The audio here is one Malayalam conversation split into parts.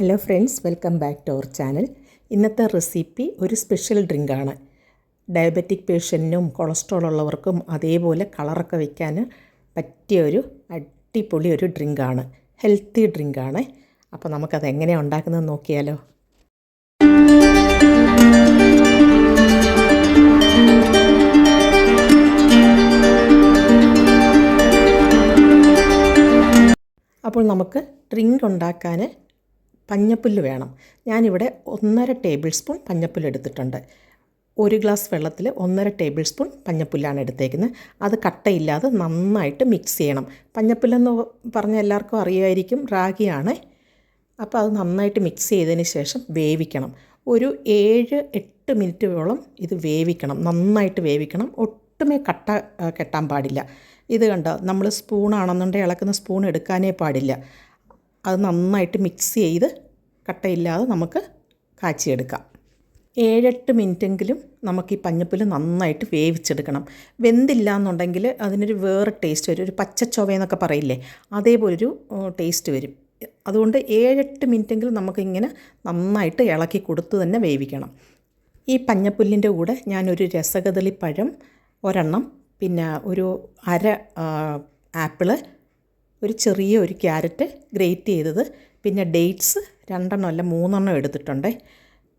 Hello friends welcome back to our channel. ഇന്നത്തെ റെസിപ്പി ഒരു സ്പെഷ്യൽ ഡ്രിങ്കാണ്. ഡയബറ്റിക് പേഷ്യന്റിനും കൊളസ്ട്രോൾ ഉള്ളവർക്കും അതേപോലെ കളറൊക്കെ വയ്ക്കാൻ പറ്റിയ ഒരു അടിപൊളി ഒരു ഡ്രിങ്കാണ്. ഹെൽത്തി ഡ്രിങ്കാണ്. അപ്പോൾ നമുക്കത് എങ്ങനെയാണ് ഉണ്ടാക്കുന്നത് നോക്കിയാലോ. അപ്പോൾ നമുക്ക് ഡ്രിങ്ക് ഉണ്ടാക്കാൻ പഞ്ഞപ്പുല്ല് വേണം. ഞാനിവിടെ ഒന്നര ടേബിൾ സ്പൂൺ പഞ്ഞപ്പുല്ല് എടുത്തിട്ടുണ്ട്. ഒരു ഗ്ലാസ് വെള്ളത്തിൽ ഒന്നര ടേബിൾ സ്പൂൺ പഞ്ഞപ്പുല്ലാണ് എടുത്തേക്കുന്നത്. അത് കട്ടയില്ലാതെ നന്നായിട്ട് മിക്സ് ചെയ്യണം. പഞ്ഞപ്പുല്ലെന്ന് പറഞ്ഞ എല്ലാവർക്കും അറിയായിരിക്കും റാഗിയാണ്. അപ്പോൾ അത് നന്നായിട്ട് മിക്സ് ചെയ്തതിന് ശേഷം വേവിക്കണം. ഒരു ഏഴ് എട്ട് മിനിറ്റോളം ഇത് വേവിക്കണം. നന്നായിട്ട് വേവിക്കണം. ഒട്ടുമേ കട്ട കെട്ടാൻ പാടില്ല. ഇത് കണ്ടോ? നമ്മൾ സ്പൂണാണെന്നുണ്ടെങ്കിൽ ഇളക്കുന്ന സ്പൂൺ എടുക്കാനേ പാടില്ല. അത് നന്നായിട്ട് മിക്സ് ചെയ്ത് കട്ടയില്ലാതെ നമുക്ക് കാച്ചിയെടുക്കാം. ഏഴെട്ട് മിനിറ്റെങ്കിലും നമുക്ക് ഈ പഞ്ഞപ്പുല്ല് നന്നായിട്ട് വേവിച്ചെടുക്കണം. വെന്തില്ല എന്നുണ്ടെങ്കിൽ അതിനൊരു വേറെ ടേസ്റ്റ് വരും. ഒരു പച്ച ചൊവയെന്നൊക്കെ പറയില്ലേ അതേപോലൊരു ടേസ്റ്റ് വരും. അതുകൊണ്ട് ഏഴെട്ട് മിനിറ്റെങ്കിലും നമുക്കിങ്ങനെ നന്നായിട്ട് ഇളക്കി കൊടുത്ത് തന്നെ വേവിക്കണം. ഈ പഞ്ഞപ്പുല്ലിന്റെ കൂടെ ഞാനൊരു രസകദളിപ്പഴം പഴം ഒരെണ്ണം പിന്നെ ഒരു അര ആപ്പിൾ ഒരു ചെറിയ ഒരു ക്യാരറ്റ് ഗ്രേറ്റ് ചെയ്തത്. പിന്നെ ഡേറ്റ്സ് രണ്ടെണ്ണം അല്ല മൂന്നെണ്ണം എടുത്തിട്ടുണ്ട്.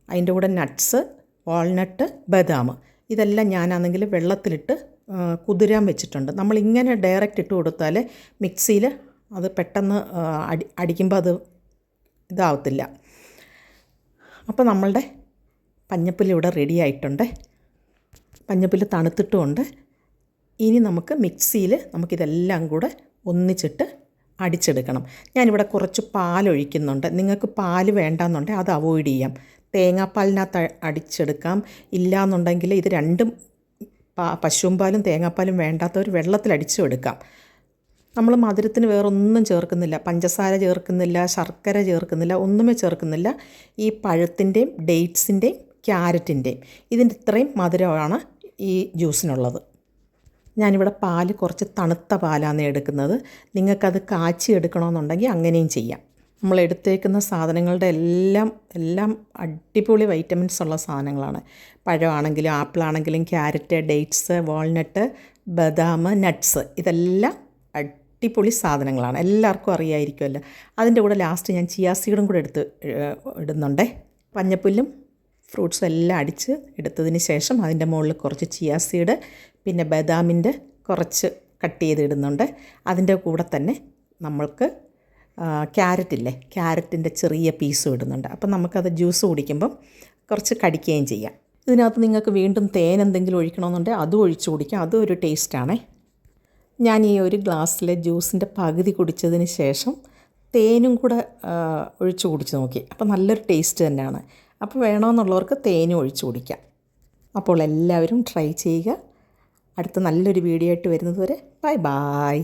അതിന്റെ കൂടെ നട്ട്സ് വാൾനട്ട് ബദാം. ഇതെല്ലാം ഞാനാണെങ്കിൽ വെള്ളത്തിലിട്ട് കുതിരാൻ വെച്ചിട്ടുണ്ട്. നമ്മളിങ്ങനെ ഡയറക്റ്റ് ഇട്ട് കൊടുത്താൽ മിക്സിയിൽ അത് പെട്ടെന്ന് അടി അടിക്കുമ്പോൾ അത് ഇതാവത്തില്ല. അപ്പോൾ നമ്മളുടെ പഞ്ഞപ്പുല്ല് ഇവിടെ റെഡി ആയിട്ടുണ്ട്. പഞ്ഞപ്പുല്ല് തണുത്തിട്ടുമുണ്ട്. ഇനി നമുക്ക് മിക്സിയിൽ നമുക്കിതെല്ലാം കൂടെ ഒന്നിച്ചിട്ട് അടിച്ചെടുക്കണം. ഞാനിവിടെ കുറച്ച് പാലൊഴിക്കുന്നുണ്ട്. നിങ്ങൾക്ക് പാൽ വേണ്ടാന്നുണ്ടെങ്കിൽ അത് അവോയ്ഡ് ചെയ്യാം. തേങ്ങാപ്പാലിനകത്ത് അടിച്ചെടുക്കാം. ഇല്ലയെന്നുണ്ടെങ്കിൽ ഇത് രണ്ടും പശുവും പാലും തേങ്ങാപ്പാലും വേണ്ടാത്തവർ വെള്ളത്തിൽ അടിച്ചും എടുക്കാം നമ്മൾ മധുരത്തിന് വേറൊന്നും ചേർക്കുന്നില്ല. പഞ്ചസാര ചേർക്കുന്നില്ല. ശർക്കര ചേർക്കുന്നില്ല. ഒന്നുമേ ചേർക്കുന്നില്ല. ഈ പഴത്തിന്റെയും ഡേറ്റ്സിന്റെയും ക്യാരറ്റിന്റെയും ഇതിന്റെ ഇത്രയും മധുരമാണ് ഈ ജ്യൂസിനുള്ളത്. ഞാനിവിടെ പാൽ കുറച്ച് തണുത്ത പാലാണ് എടുക്കുന്നത്. നിങ്ങൾക്കത് കാച്ചി എടുക്കണമെന്നുണ്ടെങ്കിൽ അങ്ങനെയും ചെയ്യാം. നമ്മൾ എടുത്തേക്കുന്ന സാധനങ്ങളുടെ എല്ലാം എല്ലാം അടിപൊളി വൈറ്റമിൻസ് ഉള്ള സാധനങ്ങളാണ്. പഴമാണെങ്കിലും ആപ്പിളാണെങ്കിലും ക്യാരറ്റ് ഡേറ്റ്സ് വാൾനട്ട് ബദാം നട്ട്സ് ഇതെല്ലാം അടിപൊളി സാധനങ്ങളാണ്. എല്ലാവർക്കും അറിയായിരിക്കുമല്ലോ. അതിന്റെ കൂടെ ലാസ്റ്റ് ഞാൻ ചിയാ സീഡും കൂടെ എടുത്ത് ഇടുന്നുണ്ടേ. പഞ്ഞപ്പുല്ലും ഫ്രൂട്ട്സും എല്ലാം അടിച്ച് എടുത്തതിന് ശേഷം അതിന്റെ മുകളിൽ കുറച്ച് ചിയാ സീഡ് പിന്നെ ബദാമിന്റെ കുറച്ച് കട്ട് ചെയ്തിടുന്നുണ്ട്. അതിന്റെ കൂടെ തന്നെ നമ്മൾക്ക് ക്യാരറ്റ് ഇല്ലേ ക്യാരറ്റിന്റെ ചെറിയ പീസും ഇടുന്നുണ്ട്. അപ്പം നമുക്കത് ജ്യൂസ് കുടിക്കുമ്പം കുറച്ച് കടിക്കുകയും ചെയ്യാം. ഇതിനകത്ത് നിങ്ങൾക്ക് വീണ്ടും തേൻ എന്തെങ്കിലും ഒഴിക്കണമെന്നുണ്ടെങ്കിൽ അതും ഒഴിച്ച് കുടിക്കാം. അതും ഒരു ടേസ്റ്റാണേ ഞാൻ ഈ ഒരു ഗ്ലാസ്സിലെ ജ്യൂസിന്റെ പകുതി കുടിച്ചതിന് ശേഷം തേനും കൂടെ ഒഴിച്ചു ഒഴിച്ച് കുടിച്ച് നോക്കി. അപ്പോൾ നല്ലൊരു ടേസ്റ്റ് തന്നെയാണ്. അപ്പോൾ വേണമെന്നുള്ളവർക്ക് തേനും ഒഴിച്ച് കുടിക്കാം. അപ്പോൾ എല്ലാവരും ട്രൈ ചെയ്യുക. അടുത്ത നല്ലൊരു വീഡിയോ ആയിട്ട് വരുന്നത് വരെ ബൈ ബായ്